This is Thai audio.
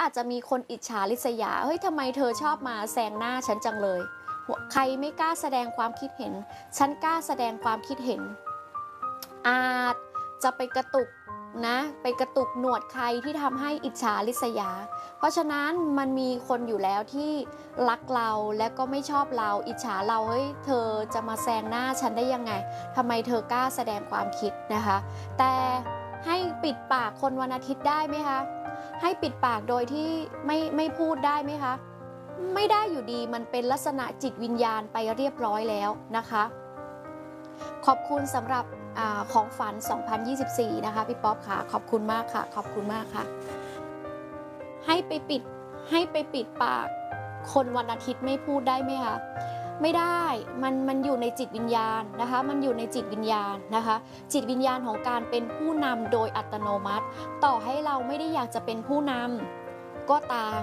อาจจะมีคนอิจฉาริษยา เฮ้ยทำไมเธอชอบมาแซงหน้าฉันจังเลย ใครไม่กล้าแสดงความคิดเห็น ฉันกล้าแสดงความคิดเห็น อาจจะไปกระตุกนะ ไปกระตุกหนวดใครที่ทำให้อิจฉาริษยา เพราะฉะนั้นมันมีคนอยู่แล้วที่รักเราและก็ไม่ชอบเราอิจฉาเราเฮ้ยเธอจะมาแซงหน้าฉันได้ยังไงทำไมเธอกล้าแสดงความคิดนะคะ แต่ ให้ปิดปากคนวันอาทิตย์ได้ไหมคะ ให้ปิดปากโดยที่ไม่ไม่พูดได้ไหมคะ ไม่ได้อยู่ดีมันเป็นลักษณะจิตวิญญาณไปเรียบร้อยแล้วนะคะ ขอบคุณสำหรับอของฝัน 2024 นะคะพี่ป๊อปค่ะ ขอบคุณมากค่ะ ขอบคุณมากค่ะ ให้ไปปิดให้ไปปิดปากคนวันอาทิตย์ไม่พูดได้ไหมคะ ไม่ได้มันมันอยู่ในจิตวิญญาณนะคะ มันอยู่ในจิตวิญญาณนะคะ จิตวิญญาณของการเป็นผู้นำโดยอัตโนมัติ ต่อให้เราไม่ได้อยากจะเป็นผู้นำก็ตาม